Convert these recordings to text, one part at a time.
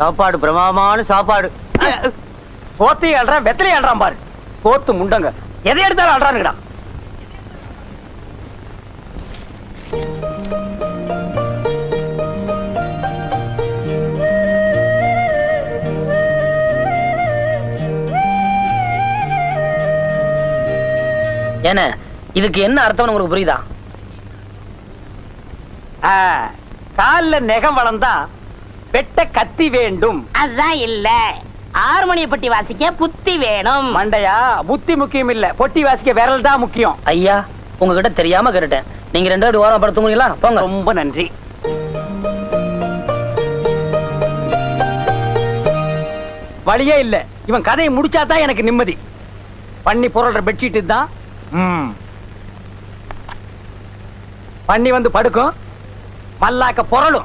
சாப்பாடு பிரமாதமான சாப்பாடு. போத்தையும் அல்றான் வெத்தலையும் அல்றான் பாரு. போத்து முண்டங்க. எதை எடுத்தாலும் அல்றானுங்கடா ஏன இதுக்கு என்ன அர்த்தம் உங்களுக்கு புரியுதா? காலில் கால்ல நெகம் வளர்ந்தா வெட்ட கத்தி வேண்டும். அதான் இல்ல. ஆறுமணிய பட்டி வாசிக்க புத்தி வேணும். மண்டையா? புத்தி முக்கியம் இல்ல. பொட்டி வாசிக்க விரல் தான் முக்கியம். ஐயா உங்ககிட்ட தெரியாம கேட்டுட்டேன். நீங்க ரெண்டு பேரும் ஓரம் படுத்து தூங்குறீங்களா? போங்க. ரொம்ப நன்றி. வழியே இல்ல. இவன் கதையை முடிச்சாதான் எனக்கு நிம்மதி. பண்ணி புரள்ற பெட்ஷீட் தான் ம். பண்ணி வந்து படுக்கும். மல்லாக்க புரளும்.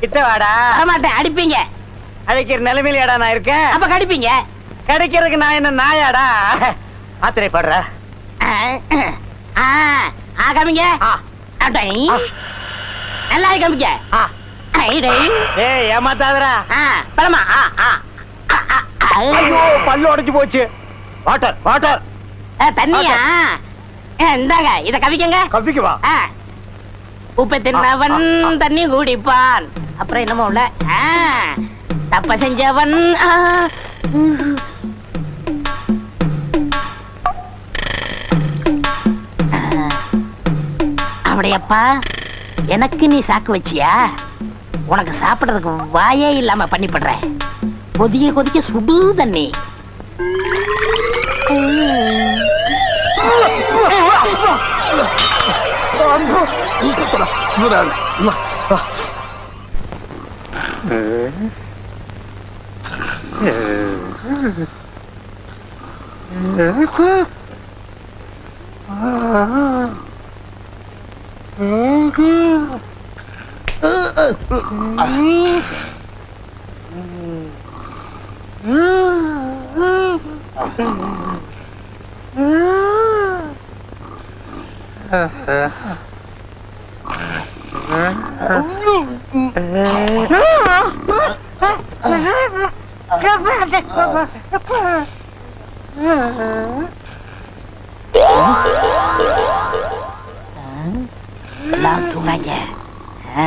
கிட்ட வாடா. வரமாட்டேன் அடிப்பீங்க. அழைக்கிற நிலைமையிலடா நான் இருக்கேன். அப்ப கடிப்பீங்க. கிடைக்கிறதுக்கு நான் என்ன நாயாடா? ஆத்திரைப்படுற ஆ, ஆ, ஆ, காமிங்க. நல்லா காமிங்க. ஏய் ஏமாத்தாதடா. ஆ, பழமா. ஐயோ பல்லு உடைஞ்சு போச்சு. Water water. தண்ணியா? இந்தாங்க இத கவிக்கங்க. கப்பிக்கு வா ஆ. உப்பை தின்னவன். தண்ணி குடிப்பான். அப்புறம் என்னமோ உள்ள? தப்ப செஞ்சவன். அப்படியப்பா எனக்கு நீ சாக்கு வச்சியா? உனக்கு சாப்பிடுறதுக்கு வாயே இல்லாம பண்ணி படுறேன் கொதிக்க கொதிக்க சுடு தண்ணி. あるよいいこだまだあるええ。えー、ー。うん。எல்லாரும் தூங்காங்க ஆ?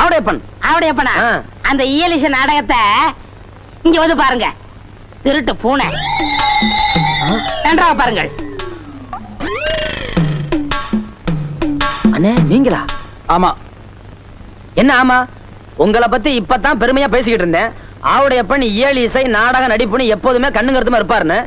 அவடையப்பனா. ஆ. அந்த இயலிச நாடகத்தை இங்க வந்து பாருங்க. திருட்டு பூனை. நன்றாக பாருங்கள். அண்ணே நீங்களா? ஆமா. என்ன ஆமா? உங்களை பத்தி இப்பதான் பெருமையா பேசிக்கிட்டு இருந்தேன். ஆவுடையப்பன் இயல் இசை நாடக நடிப்புன்னு எப்போதுமே கண்ணும் கருத்துமா இருப்பாருன்னு.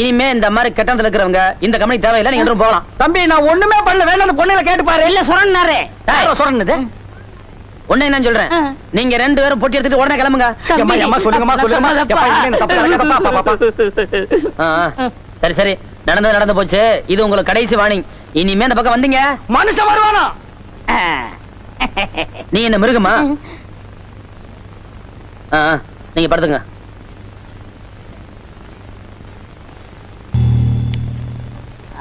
இனிமே இந்த மாதிரி கட்டணத்துல இருக்கிறவங்க இந்த கம்பெனி தேவையில்லை நீங்க போகலாம். தம்பி நான் ஒண்ணுமே பண்ணல. வேணும் அந்த பொண்ணுல கேட்டு பாரு. இல்ல டேய், சொல்றது ஒண்ணு என்ன சொல்றேன். நீங்க ரெண்டு பேரும் பொட்டி எடுத்துட்டு உடனே கிளம்புங்க. சரி சரி. நடந்தது நடந்து போச்சு. இது உங்களுக்கு கடைசி வார்னிங் இனிமே இந்த பக்கம் வந்தீங்க. மனுஷன் வருவானா? நீ என்ன மிருகமா. நீங்க படுத்துங்க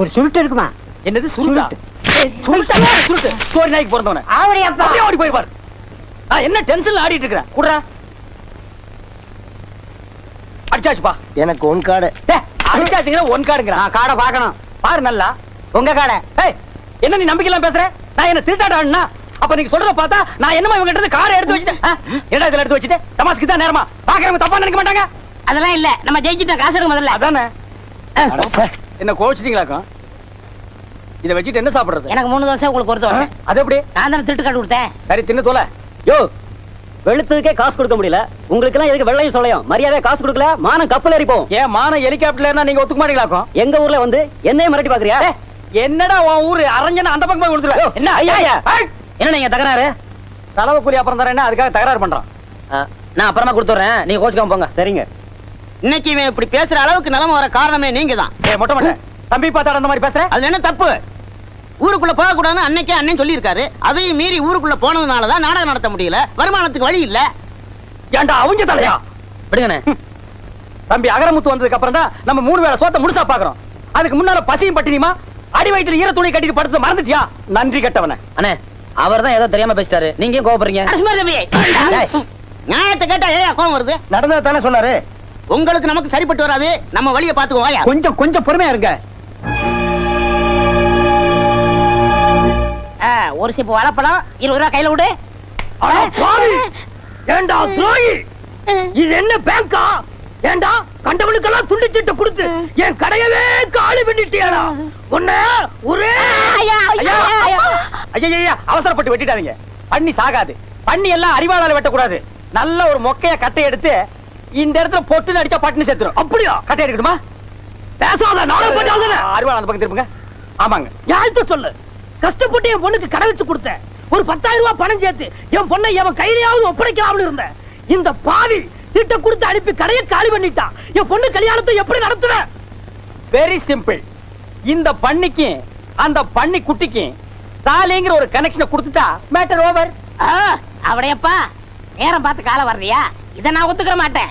ஒரு சுருட்டு இருக்குமா? என்னது சுருட்டா? ஏய், சுருட்டா? சுருட்டு. சோரி நாய்க்கு பிறந்தவன. ஆவடியப்பா. அப்படியே ஓடி போயிருப்பாரு நான் என்ன டென்ஷன்ல ஆடிட்டு இருக்கிறேன் குடுறா. அடிச்சாச்சுப்பா எனக்கு ஒன் கார்டு ஏய், அடிச்சாச்சுங்கிற ஒன் கார்டுங்கிறான் நான் காடை பார்க்கணும். பாரு நல்லா. உங்க காடை. ஏய் என்ன நீ நம்பிக்கையில பேசுற? நான் என்ன திருட்டாட்ட ஆடுனா? அப்ப நீங்க சொல்றத பார்த்தா நான் என்னமா இவங்க கிட்ட காரை எடுத்து வச்சுட்டேன். ஆ? என்னடா இதுல எடுத்து வச்சுட்டு? தமாஸ்க்கு தான் நேரமா? பாக்குறவங்க தப்பா நினைக்க மாட்டாங்க. அதெல்லாம் இல்ல. நம்ம ஜெயிச்சிட்டோம். காசு எடுக்க முதல்ல. அதானே? என்ன கோவிச்சிட்டீங்களாக்கும் இத வச்சுட்டு என்ன சாப்பிடுறது? எனக்கு மூணு தோசை உங்களுக்கு ஒரு தோசை. அது எப்படி? நான் தானே திருட்டு காட்டு கொடுத்தேன். சரி தின்னு தோல. யோ வெளுத்ததுக்கே காசு கொடுக்க முடியல. உங்களுக்கு எல்லாம் எதுக்கு வெள்ளையும் சொல்லையும் மரியாதை காசு கொடுக்கல மானம் கப்பல் ஏறி போகும். ஏன் மான ஹெலிகாப்டர்ல நீங்க ஒத்துக்க மாட்டீங்களாக்கும் எங்க ஊர்ல வந்து என்னையும் மிரட்டி பாக்குறியா? என்னடா உன் ஊரு? அரஞ்சன அந்த பக்கம் போய் கொடுத்துருவேன் என்ன? ஐயா என்ன நீங்க தகராறு? செலவு கூலி அப்புறம் தரேன்னா அதுக்காக தகராறு பண்றான். நான் அப்புறமா கொடுத்துறேன் நீங்க கோச்சுக்காம போங்க. சரிங்க. இன்னைக்கு இவன் இப்படி பேசுற அளவுக்கு நிலைமை வர காரணமே நீங்க தான் ஏய் மொட்டை மொட்டை தம்பி பார்த்தா அந்த மாதிரி பேசுற? அதுல என்ன தப்பு? ஊருக்குள்ள போக கூடாதுன்னு அன்னைக்கே அண்ணன் சொல்லியிருக்காரு. அதையும் மீறி ஊருக்குள்ள போனதுனால தான் நாடகம் நடத்த முடியல. வருமானத்துக்கு வழி இல்ல. ஏன்டா அவங்க தலையா? விடுங்கண்ணே. தம்பி அகரமுத்து வந்ததுக்கு அப்புறம் தான் நம்ம மூணு வேளை சோத்த முழுசா பாக்குறோம். அதுக்கு முன்னால பசியும் பட்டினியுமா? அடி வயித்துல ஈர துணி கட்டிட்டு படுத்து மறந்துட்டியா? நன்றி கெட்டவன. அண்ணே அவர் தான் ஏதோ தெரியாம பேசிட்டாரு. நீங்க டேய், நியாயத்தை கேட்டா ஏன் கோவம் வருது? நடந்தது தானே சொன்னாரு. உங்களுக்கு நமக்கு சரிப்பட்டு வராது. நம்ம வழியை பாத்துக்கோ வாயா. கொஞ்சம் கொஞ்சம் பொறுமையா இருங்க. ஒரு சிப்பு வாழைப்பழம் இருபது ரூபா கையில விடு! ஏண்டா துரோகி! இது என்ன பேங்கா? ஏண்டா கண்டவனுக்கெல்லாம் துண்டு சீட்டை கொடுத்து என் கடையவே காலி பண்ணிட்டியாடா. உன்ன ஒரே ஐயா, ஐயா, ஐயா. ஐயா அவசரப்பட்டு வெட்டிட்டாதீங்க பண்ணி சாகாது. பண்ணி எல்லாம் அறிவாளால வெட்டக்கூடாது. நல்ல ஒரு மொக்கைய கட்டை எடுத்து இந்த இடத்துல பொட்டு அடிச்சா பட்டுன்னு செத்துரும் அப்படியா? கட்டை எடுக்கணுமா பேசாத நானும் பண்ணாத அறிவாள் அந்த பக்கம் திருப்புங்க ஆமாங்க. யார்கிட்ட சொல்லு? கஷ்டப்பட்டு என் பொண்ணுக்கு கடை வச்சு கொடுத்தேன். ஒரு பத்தாயிரம் ரூபாய் பணம் சேர்த்து என் பொண்ணை எவன் கையிலையாவது ஒப்படைக்கலாம்னு இருந்தேன். இந்த பாவி சீட்டை கொடுத்து அனுப்பி கடையை காலி பண்ணிட்டான். என் பொண்ணு கல்யாணத்தை எப்படி நடத்துவேன்? வெரி சிம்பிள் இந்த பண்ணிக்கு அந்த பண்ணி குட்டிக்கு தாலிங்கிற ஒரு கனெக்ஷனை கொடுத்துட்டா மேட்டர் ஓவர் ஆ, அவடையப்பா. நேரம் பார்த்து காலம் வர்றியா? இதை நான் ஒத்துக்கிற மாட்டேன்.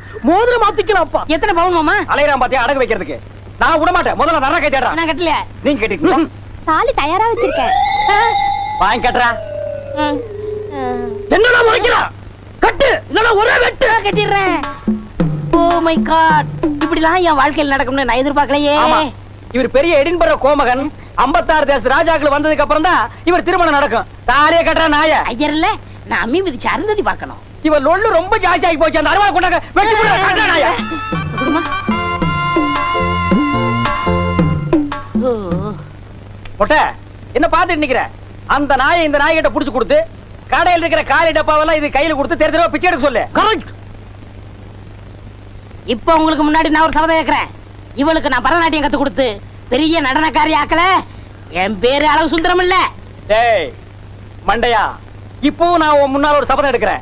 மோதிரம் மாத்திக்கலாம்ப்பா எத்தனை பவுன் மாமா? அலையறான் பாத்தியா அடகு வைக்கிறதுக்கு. நான் விட மாட்டேன். முதல்ல நரகை தேடுறான். நான் கட்டல நீங்க கேட்டீங்களா தாலி தயாரா வச்சிருக்கேன். வாங்கி கட்டுறா. என்னடா முறைக்கிறா? கட்டு. இல்லனா ஒரே வெட்டு. கட்டிடுறேன். ஓ மை காட் இப்படிலாம் என் வாழ்க்கையில் நடக்கும்னு நான் எதிர்பார்க்கலையே. இவர் பெரிய எடின்பர கோமகன். 56 தேச ராஜாக்கள் வந்ததுக்கு அப்புறம் தான் இவர் திருமணம் நடக்கும். தாலியே கட்டுறா நாய. ஐயர் இல்ல நான் அம்மி மிதிச்சு அருந்ததி பார்க்கணும். இவர் லொள்ளு ரொம்ப ஜாஸ்தி ஆகி போச்சு. அந்த அருவாள் கொண்டாங்க வெட்டி போடுறா கட்டுறா நாய. குடுமா மொட்டை என்ன பாத்துட்டு நிக்கிற? அந்த நாயை இந்த நாய்கிட்ட புடிச்சு கொடுத்து கடையில் இருக்கிற காலி டப்பாவெல்லாம் இது கையில கொடுத்து தெரு தெருவா பிச்சை எடுக்க சொல்லு. கரெக்ட் இப்போ உங்களுக்கு முன்னாடி நான் ஒரு சபதம் கேட்கிறேன் இவளுக்கு நான் பரதநாட்டியம் கத்து கொடுத்து பெரிய நடனக்காரி ஆக்கல. என் பேரு அளவு சுந்தரம் இல்ல. டேய் மண்டையா இப்பவும் நான் உன் முன்னால ஒரு சபதம் எடுக்கிறேன்.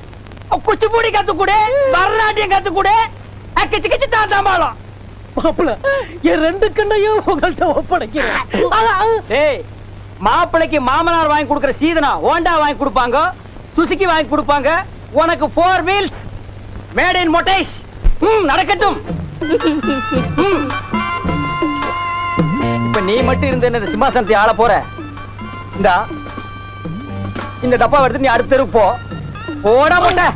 குச்சிப்பூடி கத்துக்குடு பரதநாட்டியம் கத்துக்குடு. கிச்சு கிச்சு தான் தாம்பாளம் மாப்பிள என் ரெண்டு கண்ணையும் உங்கள்கிட்ட ஒப்படைக்கிறேன். மாப்பிளைக்கு மாமனார் வாங்கி கொடுக்கிற சீதனா ஹோண்டா வாங்கி கொடுப்பாங்க சுசுகி வாங்கி கொடுப்பாங்க உனக்கு ஃபோர் வீல்ஸ் மேட் இன் மொட்டேஷ் ம் நடக்கட்டும். இப்ப நீ மட்டும் இருந்த இந்த சிம்மாசனத்தை ஆள போற? இந்தா இந்த டப்பா எடுத்து நீ அடுத்த தெருவுக்கு போ. போடா மொட்டை.